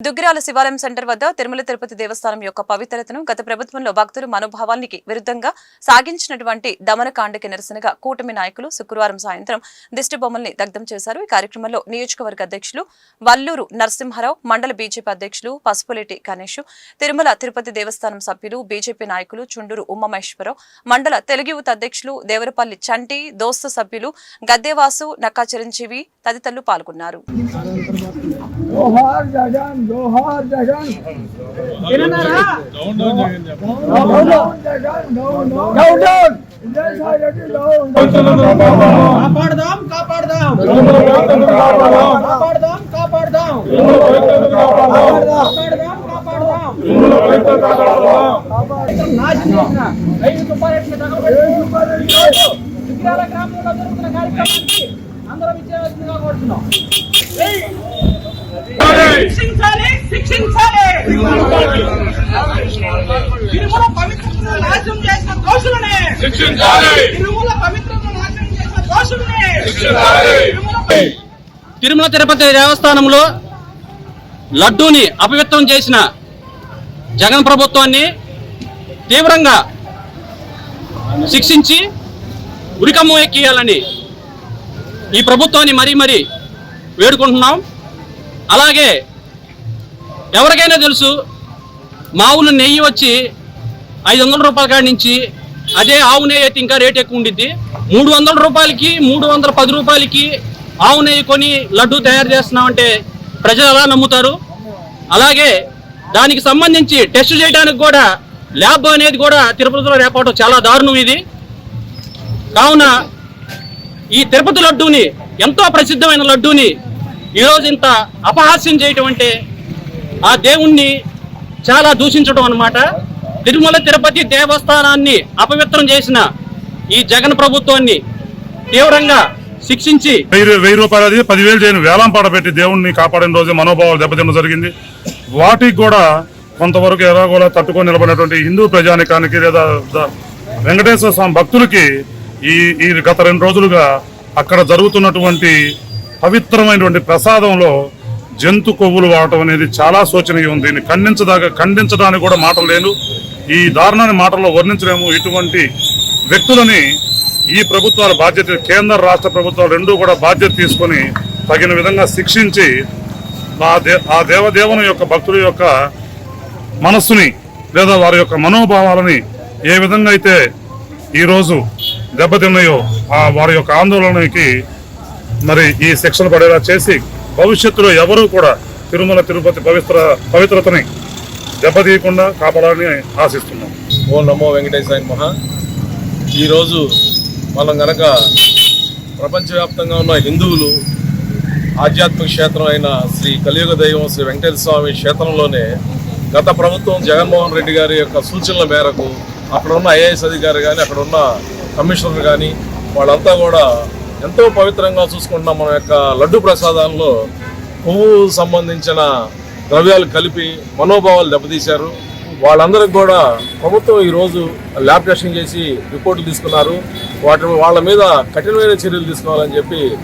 దుగ్గిరాల శివాలయం సెంటర్ వద్ద తిరుమల తిరుపతి దేవస్థానం యొక్క పవిత్రతను గత ప్రభుత్వంలో భక్తుల మనోభావానికి విరుద్ధంగా సాగించినటువంటి దమనకాండకి నిరసనగా కూటమి నాయకులు శుక్రవారం సాయంత్రం దిష్టిబొమ్మల్ని దగ్ధం చేశారు. ఈ కార్యక్రమంలో నియోజకవర్గ అధ్యక్షులు వల్లూరు నరసింహారావు మండల బీజేపీ అధ్యక్షులు పసుపులేటి గణేష్ తిరుమల తిరుపతి దేవస్థానం సభ్యులు బీజేపీ నాయకులు చుండూరు ఉమామహేశ్వరరావు మండల తెలుగు యువత అధ్యక్షులు దేవరపల్లి చంటి దోస్తు సభ్యులు గద్దెవాసు నక్కా చిరంజీవి తదితరులు పాల్గొన్నారు. జోహార్ జగన్ జోహార్ Jagan వినన్నారా? Down Jagan down down down Vijayasai Reddy down కాపాడదాం కాపాడదాం కాపాడదాం కాపాడదాం కాపాడదాం కాపాడదాం నాశనం చేసిన ఐదు సుబ్బారెడ్డిని తగలబెట్టి విగ్రహాల గ్రామంలో జరుగుతున్న కార్యక్రమానికి అందరం ఇచ్చేయాల్సిందిగా కోరుతున్నాం శిక్షించాలి శిక్షించాలి. తిరుమల పవిత్రతను నాశనం చేసిన దోషులనే. తిరుమల పవిత్రతను నాశనం చేసిన దోషులనే. తిరుమల తిరుమల తిరుపతి దేవస్థానంలో లడ్డూని అపవిత్రం చేసిన జగన్ ప్రభుత్వాన్ని తీవ్రంగా శిక్షించి ఉరికమ్మ ఎక్కియాలని ఈ ప్రభుత్వాన్ని మరీ మరీ వేడుకుంటున్నాం. అలాగే ఎవరికైనా తెలుసు మావులు నెయ్యి వచ్చి ఐదు వందల రూపాయల కాడి నుంచి అదే ఆవు నెయ్యి అయితే ఇంకా రేట్ ఎక్కువ ఉండిద్ది. మూడు వందల రూపాయలకి మూడు వందల పది రూపాయలకి ఆవు నెయ్యి కొని లడ్డు తయారు చేస్తున్నామంటే ప్రజలు ఎలా నమ్ముతారు? అలాగే దానికి సంబంధించి టెస్ట్ చేయడానికి కూడా ల్యాబ్ అనేది కూడా తిరుపతిలో రేపటం చాలా దారుణం ఇది. కావున ఈ తిరుపతి లడ్డూని ఎంతో ప్రసిద్ధమైన లడ్డూని ఈరోజు ఇంత అపహాస్యం చేయటం అంటే ఆ దేవుణ్ణి చాలా దూషించడం అనమాట తిరుమల తిరుపతి దేవస్థానాన్ని అపవిత్రం చేసిన ఈ జగన్ ప్రభుత్వాన్ని తీవ్రంగా శిక్షించి వెయ్యి వెయ్యి రూపాయలు అది పదివేలు చేయను వేలం పాట పెట్టి దేవుణ్ణి కాపాడిన రోజు మనోభావాలు దెబ్బతినడం జరిగింది. వాటికి కూడా కొంతవరకు ఎలాగోలా తట్టుకొని నిలబడినటువంటి హిందూ ప్రజానికానికి లేదా వెంకటేశ్వర స్వామి భక్తులకి ఈ ఈ గత రెండు రోజులుగా అక్కడ జరుగుతున్నటువంటి పవిత్రమైనటువంటి ప్రసాదంలో జంతు కొవ్వులు వాడటం అనేది చాలా శోచనీయం. దీన్ని ఖండించదాకా ఖండించడానికి కూడా మాటలు లేను. ఈ దారుణాన్ని మాటల్లో వర్ణించలేము. ఇటువంటి వ్యక్తులని ఈ ప్రభుత్వాల బాధ్యత కేంద్ర రాష్ట్ర ప్రభుత్వాలు రెండూ కూడా బాధ్యత తీసుకొని తగిన విధంగా శిక్షించి ఆ దే ఆ దేవదేవుని యొక్క భక్తుల యొక్క మనస్సుని లేదా వారి యొక్క మనోభావాలని ఏ విధంగా అయితే ఈరోజు దెబ్బతిన్నాయో ఆ వారి యొక్క ఆందోళనకి మరి ఈ శిక్షణ పడేలా చేసి భవిష్యత్తులో ఎవరూ కూడా తిరుమల తిరుపతి పవిత్ర పవిత్రతని దెబ్బతీయకుండా కాపాడాలని ఆశిస్తున్నాం. ఓ నమో వెంకటేశాయ మహా ఈరోజు మనం గనక ప్రపంచవ్యాప్తంగా ఉన్న హిందువులు ఆధ్యాత్మిక క్షేత్రం అయిన శ్రీ కలియుగ దైవం శ్రీ వెంకటేశ్వర స్వామి క్షేత్రంలోనే గత ప్రభుత్వం జగన్మోహన్ రెడ్డి గారి యొక్క సూచనల మేరకు అక్కడ ఉన్న ఐఏఎస్ అధికారి కానీ అక్కడ ఉన్న కమిషనర్ కానీ వాళ్ళంతా కూడా ఎంతో పవిత్రంగా చూసుకుంటున్న మన యొక్క లడ్డు ప్రసాదాల్లో పువ్వు సంబంధించిన ద్రవ్యాలు కలిపి మనోభావాలు దెబ్బతీశారు. వాళ్ళందరికి కూడా ప్రభుత్వం ఈరోజు ల్యాబ్ టెస్టింగ్ చేసి రిపోర్టులు తీసుకున్నారు. వాటి వాళ్ళ మీద కఠినమైన చర్యలు తీసుకోవాలని చెప్పి